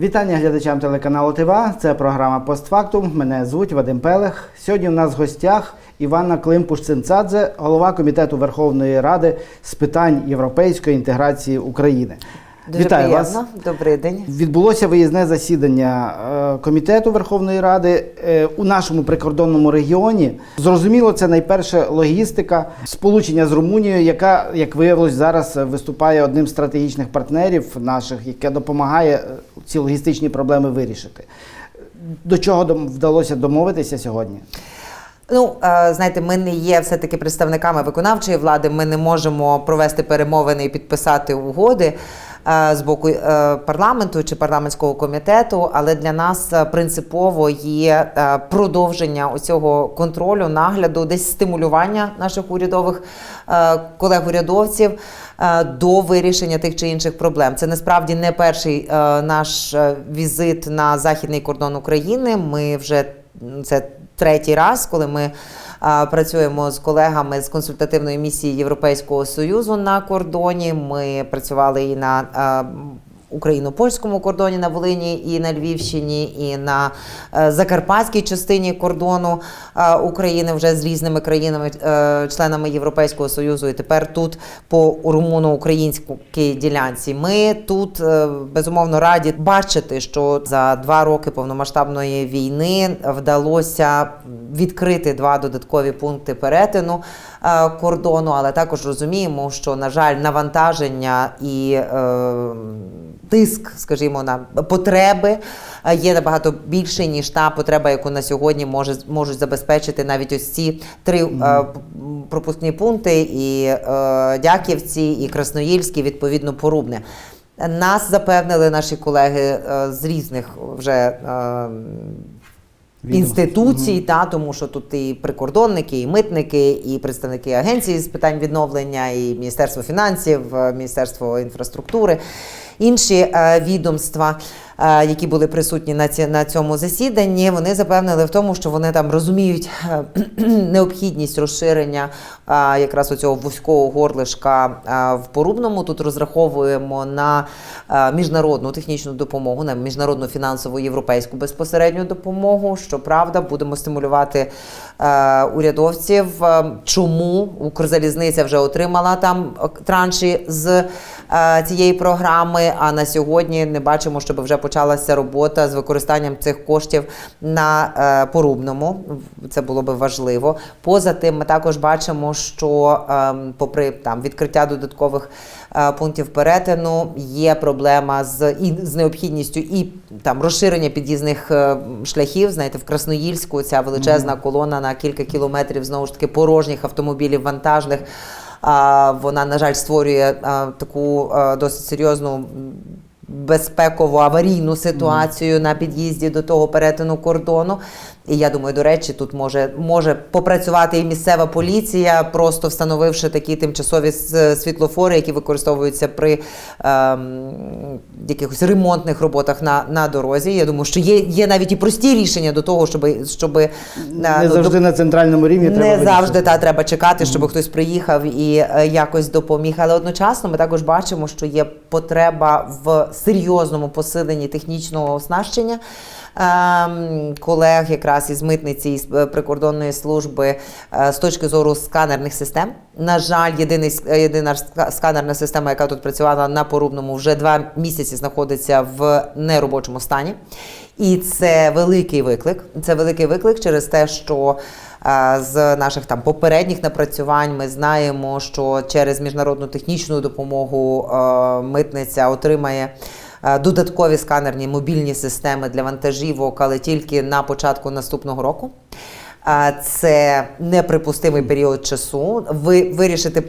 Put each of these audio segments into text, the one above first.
Вітання глядачам телеканалу ТВА. Це програма Постфактум. Мене звуть Вадим Пелех. Сьогодні у нас в гостях Іванна Климпуш-Цинцадзе, голова комітету Верховної Ради з питань європейської інтеграції України. Дуже Вітаю приємно. вас. Добрий день. Відбулося виїзне засідання е, комітету Верховної Ради е, у нашому прикордонному регіоні. Зрозуміло, це найперше логістика, сполучення з Румунією, яка, як виявилось, зараз виступає одним з стратегічних партнерів наших, яке допомагає е, ці логістичні проблеми вирішити. До чого вдалося домовитися сьогодні? Ну знаєте, ми не є все таки представниками виконавчої влади. Ми не можемо провести перемовини і підписати угоди. Е, З боку е, парламенту чи парламентського комітету, але для нас е, принципово є продовження оцього контролю, нагляду, десь стимулювання наших урядових колег-урядовців до вирішення тих чи інших проблем. Це насправді не перший наш візит на західний кордон України. Ми вже це третій раз, коли ми працюємо з колегами з консультативної місії Європейського союзу на кордоні. Ми працювали і на а, Україно-польському кордоні на Волині і на Львівщині, і на е, закарпатській частині кордону е, України вже з різними країнами, е, членами Європейського союзу. І тепер тут по румуно-українській ділянці. Ми тут безумовно раді бачити, що за два роки повномасштабної війни вдалося відкрити два додаткові пункти перетину кордону, але також розуміємо, що на жаль, навантаження і е, тиск, скажімо, на потреби е, є набагато більше ніж та потреба, яку на сьогодні може можуть забезпечити навіть ось ці три е, пропускні пункти: і е, Дяківці, і Красноїльські, відповідно, Порубне. Нас запевнили наші колеги е, з різних вже. е, інституцій, та тому що тут і прикордонники, і митники, і представники агенції з питань відновлення, і Міністерство фінансів, е, Міністерство інфраструктури, інші е, відомства, які були присутні на ці на цьому засіданні, вони запевнили в тому, що вони там розуміють е, необхідність розширення е, якраз оцього вузького горлишка е, в Порубному. Тут розраховуємо на е, міжнародну технічну допомогу, на міжнародну фінансову європейську безпосередню допомогу. Щоправда, будемо стимулювати е, урядовців. Е, Чому Укрзалізниця вже отримала там е, транші з е, цієї програми? А на сьогодні не бачимо, щоб вже почалася робота з використанням цих коштів на е, порубному. Це було би важливо. Поза тим, ми також бачимо, що е, попри там відкриття додаткових е, пунктів перетину є проблема з і з необхідністю і там розширення під'їзних е, шляхів. Знаєте, в Красноїльську ця величезна колона на кілька кілометрів знову ж таки порожніх автомобілів вантажних. Вона, на жаль, створює таку досить серйозну безпекову аварійну ситуацію на під'їзді до того перетину кордону. І я думаю, до речі, тут може, може попрацювати і місцева поліція, просто встановивши такі тимчасові світлофори, які використовуються при ем, якихось ремонтних роботах на, на дорозі. Я думаю, що є, є навіть і прості рішення до того, щоб, щоб е, Не ну, завжди на центральному рівні не вирішити. завжди та треба чекати, щоб хтось приїхав і е, якось допоміг. Але одночасно ми також бачимо, що є потреба в серйозному посиленні технічного оснащення. Ем, Колег якраз із митниці із е, прикордонної служби е, з точки зору сканерних систем. На жаль, єдиний е, єдина сканерна система, яка тут працювала на порубному, вже два місяці знаходиться в неробочому стані. І це великий виклик. Це великий виклик через те, що з наших там попередніх напрацювань ми знаємо, що через міжнародну технічну допомогу митниця отримає. Е, Додаткові сканерні мобільні системи для вантажівок, але тільки на початку наступного року. Це неприпустимий період часу. Ви вирішити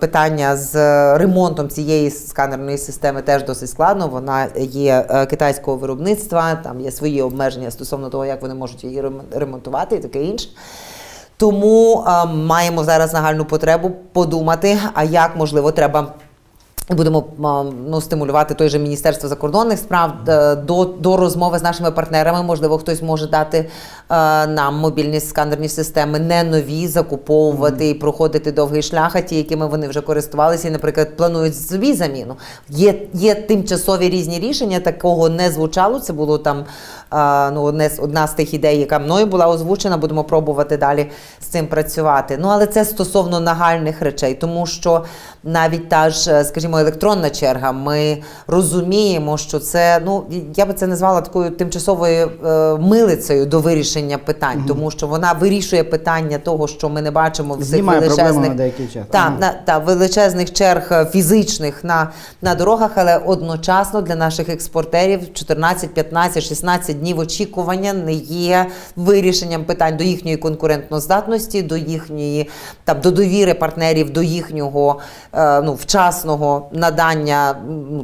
питання з ремонтом цієї сканерної системи теж досить складно. Вона є е, китайського виробництва, там є свої обмеження стосовно того, як вони можуть її рем- ремонтувати і таке інше. Тому е, маємо зараз нагальну потребу подумати, а як можливо треба будемо ну, стимулювати той же Міністерство закордонних справ е, до, до розмови з нашими партнерами. Можливо, хтось може дати е, нам мобільні сканерні системи, не нові, закуповувати і проходити довгий шлях, а ті, якими вони вже користувалися, і, наприклад, планують собі заміну. Є, є тимчасові різні рішення, такого не звучало. Це було там е, ну, одне з- одна з тих ідей, яка мною була озвучена. Будемо пробувати далі з цим працювати. Ну але це стосовно нагальних речей, тому що навіть та ж, е, електронна черга, ми розуміємо, що це ну я би це назвала такою тимчасовою е, милицею до вирішення питань, тому що вона вирішує питання того, що ми не бачимо в цих величезних на деякий час. та, Ага. на, та величезних черг е, фізичних на, на дорогах, але одночасно для наших експортерів 14, 15, 16 днів очікування не є вирішенням питань до їхньої конкурентноздатності, до їхньої там до довіри партнерів, до їхнього е, ну, вчасного надання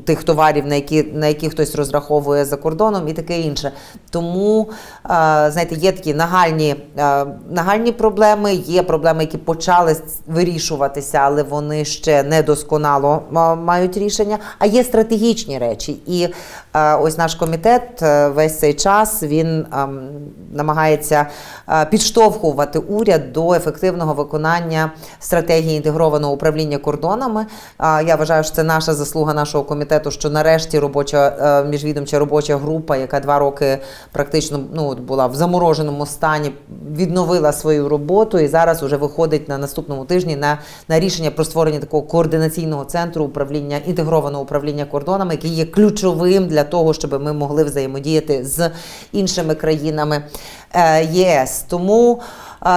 тих товарів, на які, на які хтось розраховує за кордоном, і таке інше. Тому е, знаєте, є такі нагальні, е, нагальні проблеми, є проблеми, які почали вирішуватися, але вони ще не досконало мають рішення. А є стратегічні речі. І ось наш комітет е, весь цей час він ем, намагається е, підштовхувати уряд до ефективного виконання стратегії інтегрованого управління кордонами. Я вважаю, що це наша заслуга нашого комітету, що нарешті робоча е, міжвідомча робоча група, яка два роки практично ну була в замороженому стані, відновила свою роботу і зараз уже виходить на наступному тижні на, на рішення про створення такого координаційного центру управління інтегрованого управління кордонами, який є ключовим для того, щоб ми могли взаємодіяти з іншими країнами е, ЄС. Тому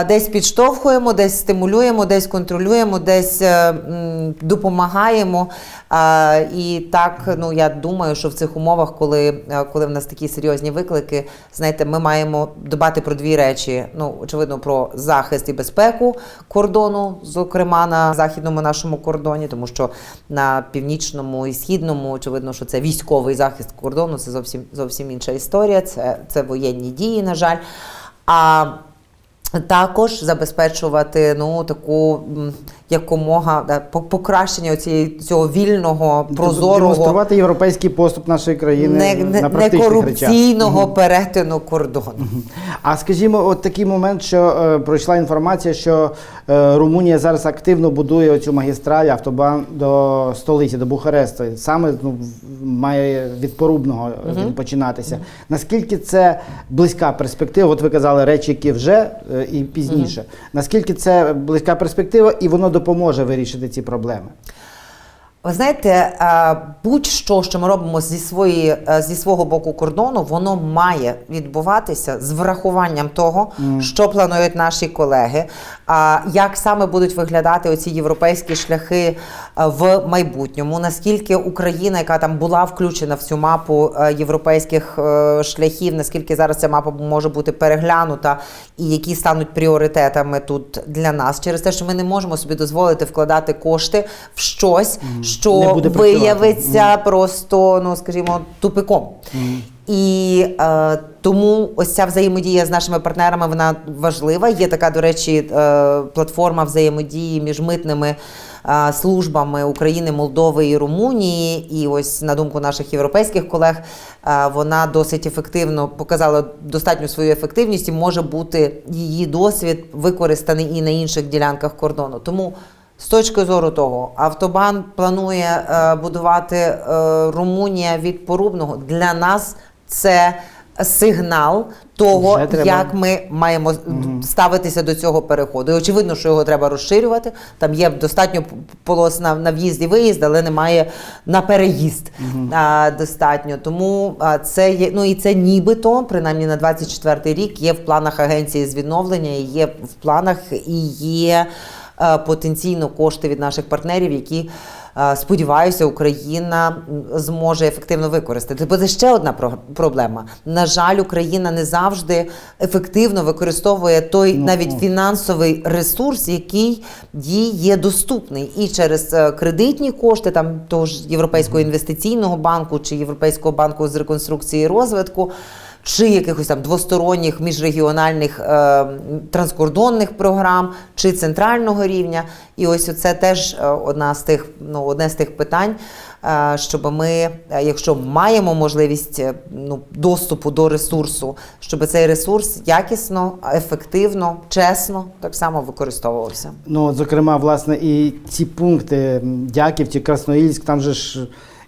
десь підштовхуємо, десь стимулюємо, десь контролюємо, десь е, допомагаємо. І так, ну я думаю, що в цих умовах, коли, е, коли в нас такі серйозні виклики, знаєте, ми маємо дбати про дві речі: ну, очевидно, про захист і безпеку кордону, зокрема на західному нашому кордоні, тому що на північному і східному, очевидно, що це військовий захист кордону, це зовсім зовсім інша історія. Це, це воєнні дії, на жаль. А також забезпечувати ну таку якомога покращення цієї цього вільного, прозорого, демонструвати європейський поступ нашої країни не, не, на практичних некорупційного речах. перетину кордону. А скажімо, от такий момент, що е, пройшла інформація, що Румунія зараз активно будує оцю магістраль автобан до столиці, до Бухаресту. Саме ну, має від Порубного е, він починатися. Наскільки це близька перспектива? От ви казали речі, які вже е, і пізніше. Наскільки це близька перспектива, і воно допоможе вирішити ці проблеми? Ви знаєте, е, будь-що, що ми робимо зі свої, е, зі свого боку кордону, воно має відбуватися з врахуванням того, що планують наші колеги, як саме будуть виглядати оці європейські шляхи е, в майбутньому. Наскільки Україна, яка там була включена в цю мапу європейських шляхів, наскільки зараз ця мапа може бути переглянута, і які стануть пріоритетами тут для нас, через те, що ми не можемо собі дозволити вкладати кошти в щось, Не що буде виявиться просто, ну скажімо, тупиком. І е, тому ось ця взаємодія з нашими партнерами вона важлива. Є така, до речі, е, платформа взаємодії між митними е, службами України, Молдови і Румунії. І ось на думку наших європейських колег, е, вона досить ефективно показала достатню свою ефективність і може бути її досвід використаний і на інших ділянках кордону. Тому з точки зору того, автобан планує е, будувати е, Румунія від Порубного. Для нас це сигнал того, як ми маємо ставитися до цього переходу. І очевидно, що його треба розширювати. Там є достатньо полос на, на в'їзд і виїзд, але немає на переїзд а, достатньо. Тому а, це є, ну і це нібито, принаймні на 24 рік, є в планах агенції з відновлення, є в планах і є потенційно кошти від наших партнерів, які. е, Сподіваюся, Україна зможе ефективно використати. Бо це ще одна про- проблема. На жаль, Україна не завжди ефективно використовує той Ну, навіть ну. фінансовий ресурс, який їй є доступний, і через е, кредитні кошти, там того ж Європейського інвестиційного банку чи Європейського банку з реконструкції і розвитку. Чи якихось там двосторонніх міжрегіональних е, транскордонних програм, чи центрального рівня. І ось це теж е, одна з тих, ну, одне з тих питань, е, щоб ми, е, якщо маємо можливість е, ну, доступу до ресурсу, щоб цей ресурс якісно, ефективно, чесно так само використовувався. Ну, от, зокрема, власне, і ці пункти Дяківці, Красноїльськ, там же ж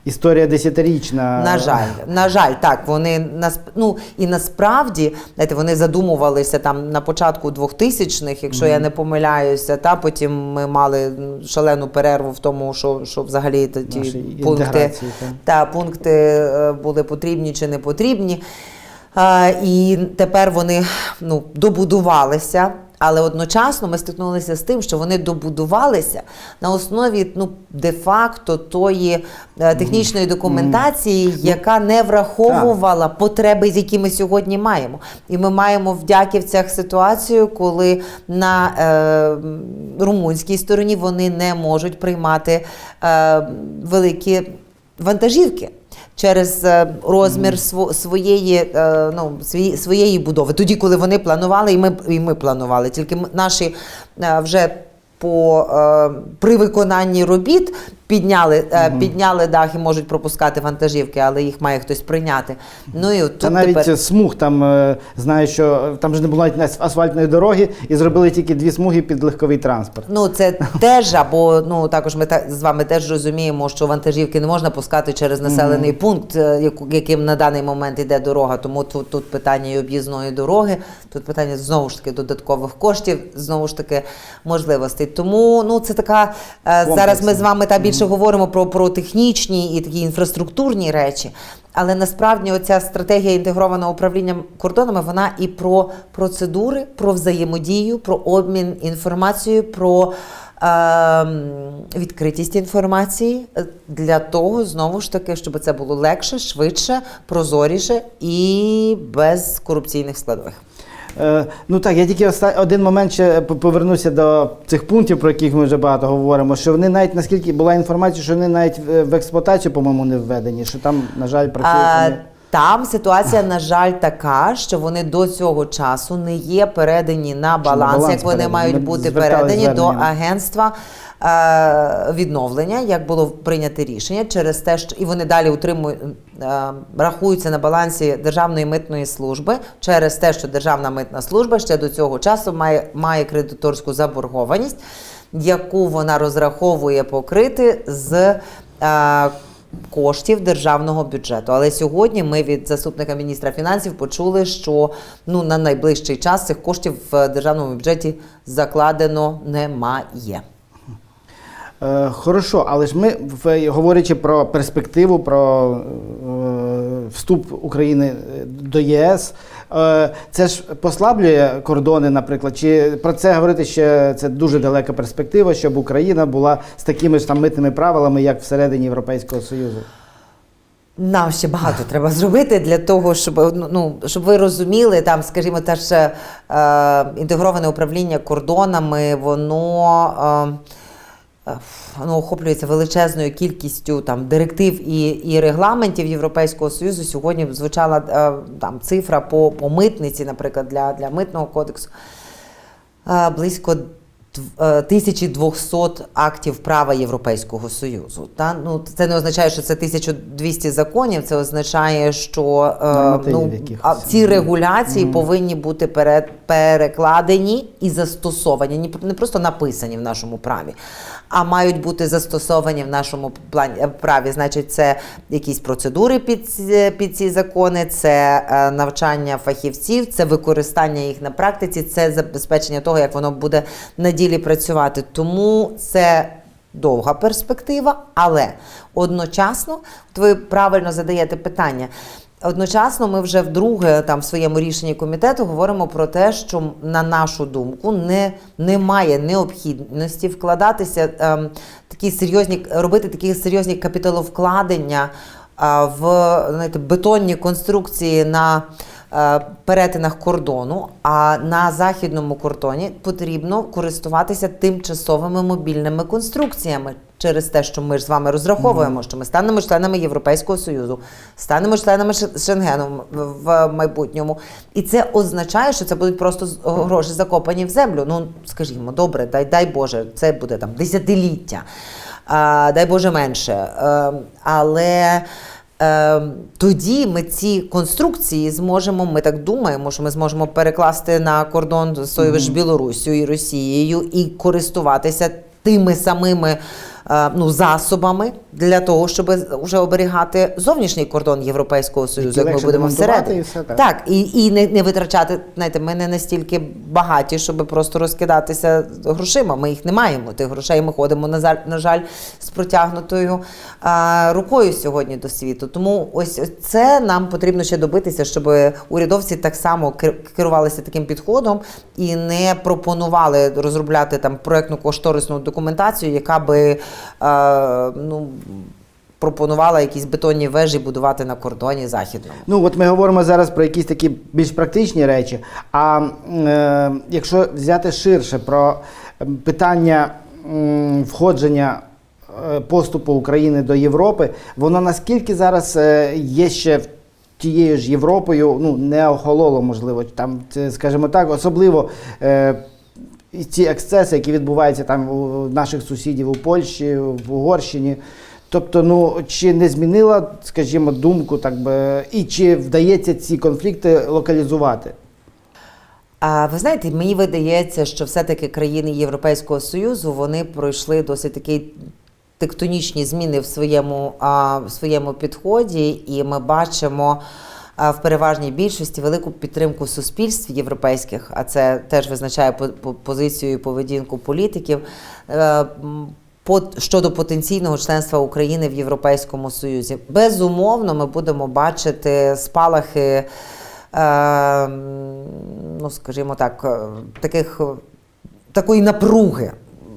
історія десятирічна. На жаль, на жаль, так вони нас ну і насправді знаєте, вони задумувалися там на початку 2000-х, якщо я не помиляюся. Та потім ми мали шалену перерву в тому, що, що взагалі ті Нашій пункти так. та пункти е, були потрібні чи не потрібні. А, і тепер вони ну, добудувалися. Але одночасно ми стикнулися з тим, що вони добудувалися на основі ну, де-факто тої е, технічної документації, яка не враховувала потреби, з які ми сьогодні маємо. І ми маємо в Дяківцях ситуацію, коли на е, румунській стороні вони не можуть приймати е, великі вантажівки. Через е, розмір сво- своєї, е, ну, своєї будови. Тоді, коли вони планували, і ми, і ми планували. Тільки наші е, вже по, е, при виконанні робіт підняли, е, підняли дах і можуть пропускати вантажівки, але їх має хтось прийняти. Ну і от Та тут навіть тепер... смуг там е, знаю, що там же не було навіть асфальтної дороги, і зробили тільки дві смуги під легковий транспорт. Ну, це теж, або ну також ми та, з вами теж розуміємо, що вантажівки не можна пускати через населений пункт, е, яким на даний момент йде дорога. Тому тут, тут питання і об'їзної дороги, тут питання знову ж таки додаткових коштів, знову ж таки можливостей. Тому ну це така е, зараз. Ми з вами та більше говоримо про, про технічні і такі інфраструктурні речі. Але насправді оця стратегія інтегрованого управління кордонами вона і про процедури, про взаємодію, про обмін інформацією, про ем, відкритість інформації е, для того, знову ж таки, щоб це було легше, швидше, прозоріше і без корупційних складових. Е, ну так, я тільки оста- один момент ще по- повернуся до цих пунктів, про яких ми вже багато говоримо. Що вони навіть наскільки була інформація, що вони навіть в в експлуатацію, по-моєму, не введені. Що там, на жаль, працюють. Там ситуація, на жаль, така, що вони до цього часу не є передані на баланс, баланс як вони передані. мають бути передані до агентства. е, Відновлення, як було прийнято рішення через те, що і вони далі утримують, е, рахуються на балансі Державної митної служби через те, що Державна митна служба ще до цього часу має, має кредиторську заборгованість, яку вона розраховує покрити з е, коштів державного бюджету. Але сьогодні ми від заступника міністра фінансів почули, що ну на найближчий час цих коштів в державному бюджеті закладено немає. Е, Хорошо, але ж ми, говорячи про перспективу, про е, вступ України е, до ЄС, е, це ж послаблює кордони, наприклад. Чи про це говорити ще це дуже далека перспектива, щоб Україна була з такими ж там митними правилами, як всередині Європейського Союзу? Нам ще багато треба зробити для того, щоб ну, ну щоб ви розуміли, там, скажімо, те ж е, інтегроване управління кордонами, воно. Е, Воно охоплюється величезною кількістю там директив і, і регламентів Європейського союзу. Сьогодні звучала е, там цифра по, по митниці, наприклад, для, для митного кодексу. Е, близько дв- е, 1200 актів права Європейського Союзу. Та? Ну, це не означає, що це 1200 законів, це означає, що е, ну, ці регуляції повинні бути пере, перекладені і застосовані, Ні- не просто написані в нашому праві, а мають бути застосовані в нашому плані е, праві. Значить, це якісь процедури під, ці- під ці закони, це е, навчання фахівців, це використання їх на практиці, це забезпечення того, як воно буде на ділі працювати. Тому це довга перспектива, але одночасно, от ви правильно задаєте питання. Одночасно, ми вже вдруге там в своєму рішенні комітету говоримо про те, що на нашу думку не, немає необхідності вкладатися ем, такі серйозні, робити такі серйозні капіталовкладення а, в знаєте, бетонні конструкції на е, перетинах кордону, а на західному кордоні потрібно користуватися тимчасовими мобільними конструкціями. Через те, що ми ж з вами розраховуємо, що ми станемо членами Європейського Союзу, станемо членами Шенгену в майбутньому. І це означає, що це будуть просто гроші закопані в землю. Ну, скажімо, добре, дай, дай Боже, це буде там десятиліття, а, дай Боже менше. Е, але е, тоді ми ці конструкції зможемо, ми так думаємо, що ми зможемо перекласти на кордон з Білоруссю і Росією і користуватися тими самими ну, засобами для того, щоб вже оберігати зовнішній кордон Європейського Союзу, як ми будемо всередині. і все так. Так, і, і не, не витрачати. Знаєте, ми не настільки багаті, щоб просто розкидатися грошима. Ми їх не маємо. Тих грошей ми ходимо на жаль, на жаль з протягнутою а, рукою сьогодні до світу. Тому ось це нам потрібно ще добитися, щоб урядовці так само кер- керувалися таким підходом і не пропонували розробляти там проектну кошторисну документацію, яка би е, ну. Пропонувала якісь бетонні вежі будувати на кордоні західному. Ну, от ми говоримо зараз про якісь такі більш практичні речі. А е, якщо взяти ширше про питання м, входження е, поступу України до Європи, воно наскільки зараз е, є ще тією ж Європою, ну не охололо, можливо, там, скажімо так, особливо. Е, і ці ексцеси, які відбуваються там у наших сусідів у Польщі, в Угорщині. Тобто, ну чи не змінила, скажімо, думку, так би, і чи вдається ці конфлікти локалізувати? А ви знаєте, мені видається, що все-таки країни Європейського Союзу вони пройшли досить такі тектонічні зміни в своєму, а, в своєму підході, і ми бачимо. В переважній більшості велику підтримку суспільств європейських, а це теж визначає по- по- позицію і поведінку політиків е, щодо потенційного членства України в Європейському Союзі. Безумовно, ми будемо бачити спалахи е, ну, скажімо так, е, таких, такої напруги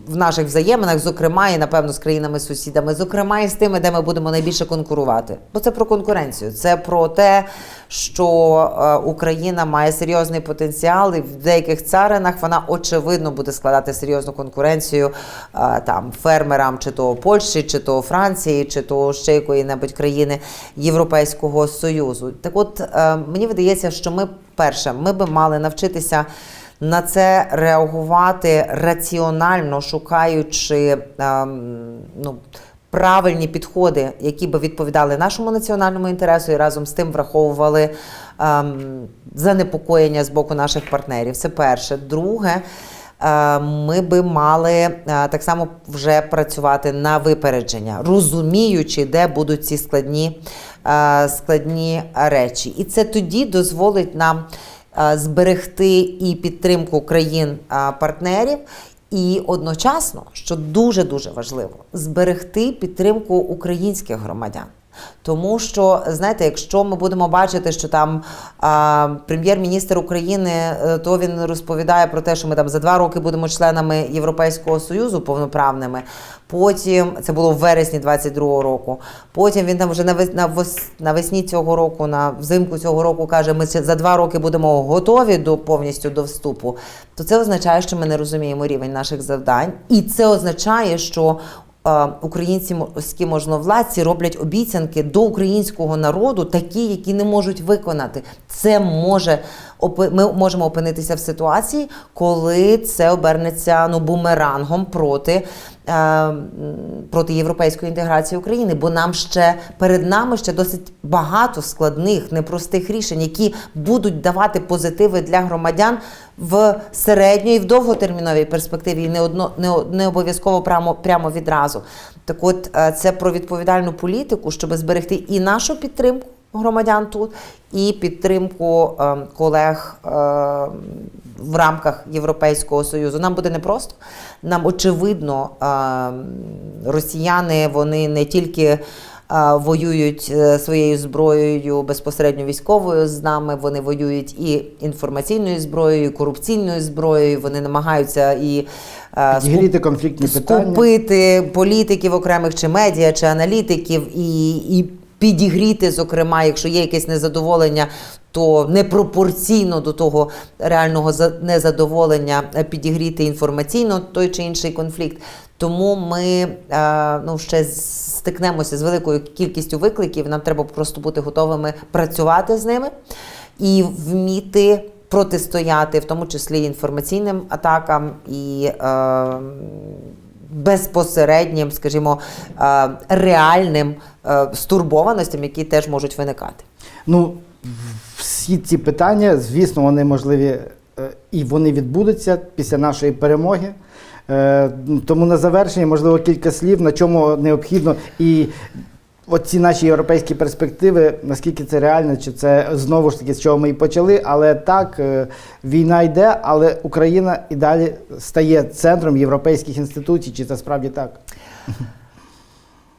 в наших взаєминах, зокрема, і напевно з країнами-сусідами, зокрема і з тими, де ми будемо найбільше конкурувати. Бо це про конкуренцію, це про те, що е, Україна має серйозний потенціал, і в деяких царинах вона очевидно буде складати серйозну конкуренцію е, там фермерам, чи то Польщі, чи то Франції, чи то ще якої-небудь країни Європейського Союзу. Так от е, мені видається, що ми перше, ми би мали навчитися. На це реагувати раціонально, шукаючи ем, ну, правильні підходи, які би відповідали нашому національному інтересу, і разом з тим враховували ем, занепокоєння з боку наших партнерів. Це перше. Друге, е, ми би мали е, так само вже працювати на випередження, розуміючи, де будуть ці складні, е, складні речі. І це тоді дозволить нам зберегти і підтримку країн-партнерів. І одночасно, що дуже дуже важливо, зберегти підтримку українських громадян. Тому що, знаєте, якщо ми будемо бачити, що там прем'єр-міністр України, е, то він розповідає про те, що ми там за два роки будемо членами Європейського Союзу повноправними. Потім це було в вересні 22-го року. Потім він там вже навес- навес- навесні цього року, на взимку цього року каже, ми за два роки будемо готові до повністю до вступу. То це означає, що ми не розуміємо рівень наших завдань, і це означає, що українські можновладці роблять обіцянки до українського народу, такі, які не можуть виконати. Це може ми можемо опинитися в ситуації, коли це обернеться ну бумерангом проти. Е, Проти європейської інтеграції України, бо нам ще перед нами ще досить багато складних, непростих рішень, які будуть давати позитиви для громадян в середньої, в довготерміновій перспективі, і не одно не, не обов'язково прямо прямо відразу. Так, от е, це про відповідальну політику, щоб зберегти і нашу підтримку громадян тут, і підтримку е, колег е, в рамках Європейського союзу. Нам буде непросто. Нам очевидно, е, росіяни вони не тільки. е, Воюють е, своєю зброєю безпосередньо військовою з нами. Вони воюють і інформаційною зброєю, і корупційною зброєю. Вони намагаються і е, Підігріти конфліктні питання. скупити політиків окремих чи медіа, чи аналітиків і, і підігріти, зокрема, якщо є якесь незадоволення, то непропорційно до того реального за- незадоволення е, підігріти інформаційно той чи інший конфлікт. Тому ми е, ну, ще стикнемося з великою кількістю викликів. Нам треба просто бути готовими працювати з ними і вміти протистояти, в тому числі інформаційним атакам і е, безпосереднім, скажімо, е, реальним е, стурбованостям, які теж можуть виникати. Ну, всі ці питання, звісно, вони можливі е, і вони відбудуться після нашої перемоги. Е, Тому на завершення, можливо, кілька слів, на чому необхідно і оці наші європейські перспективи, наскільки це реально, чи це знову ж таки з чого ми і почали. Але так, е, війна йде, але Україна і далі стає центром європейських інституцій. Чи це справді так?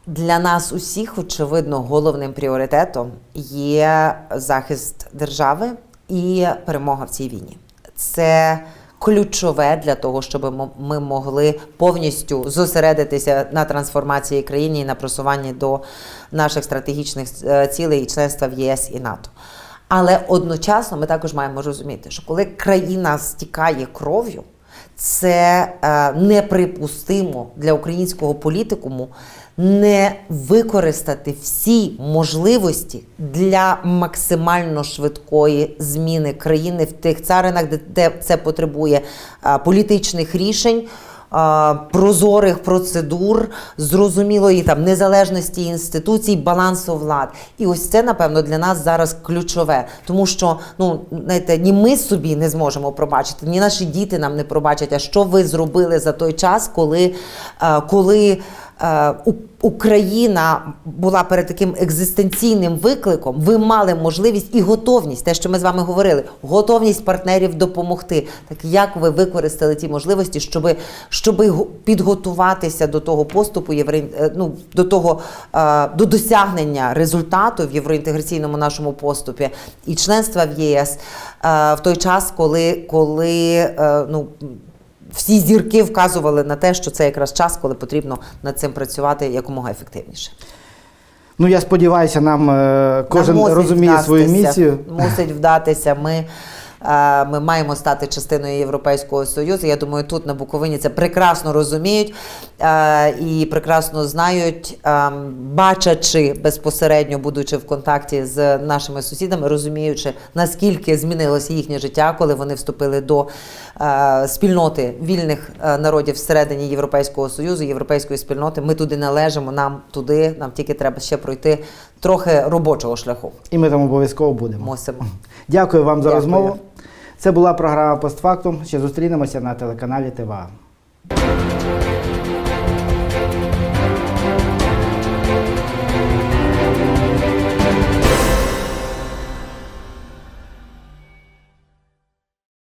Для нас усіх, очевидно, головним пріоритетом є захист держави і перемога в цій війні. Це ключове для того, щоб ми могли повністю зосередитися на трансформації країни і на просуванні до наших стратегічних е, цілей і членства в ЄС і НАТО. Але одночасно ми також маємо розуміти, що коли країна стікає кров'ю, це е, неприпустимо для українського політикуму не використати всі можливості для максимально швидкої зміни країни в тих царинах, де, це потребує е, політичних рішень. Прозорих процедур, зрозумілої там незалежності інституцій, балансу влад, і ось це напевно для нас зараз ключове, тому що ну знаєте, ні ми собі не зможемо пробачити, ні наші діти нам не пробачать. А що ви зробили за той час, коли, е, коли Україна була перед таким екзистенційним викликом, ви мали можливість і готовність, те, що ми з вами говорили, готовність партнерів допомогти. Так як ви використали ті можливості, щоб, щоб підготуватися до того поступу е, ну, до того е, до досягнення результату в євроінтеграційному нашому поступі і членства в ЄС е, в той час, коли, коли е, ну. Всі зірки вказували на те, що це якраз час, коли потрібно над цим працювати якомога ефективніше. Ну я сподіваюся, нам е, кожен Нам розуміє розуміє свою місію. Мусить вдатися. Ми, ми маємо стати частиною Європейського Союзу. Я думаю, тут на Буковині це прекрасно розуміють е, і прекрасно знають, е, бачачи безпосередньо, будучи в контакті з нашими сусідами, розуміючи, наскільки змінилося їхнє життя, коли вони вступили до е, спільноти вільних е, народів всередині Європейського Союзу, європейської спільноти. Ми туди належимо, нам туди, нам тільки треба ще пройти трохи робочого шляху. І ми там обов'язково будемо. Мусимо. Дякую вам за Дякую. розмову. Це була програма Постфактум. Ще зустрінемося на телеканалі ТВА.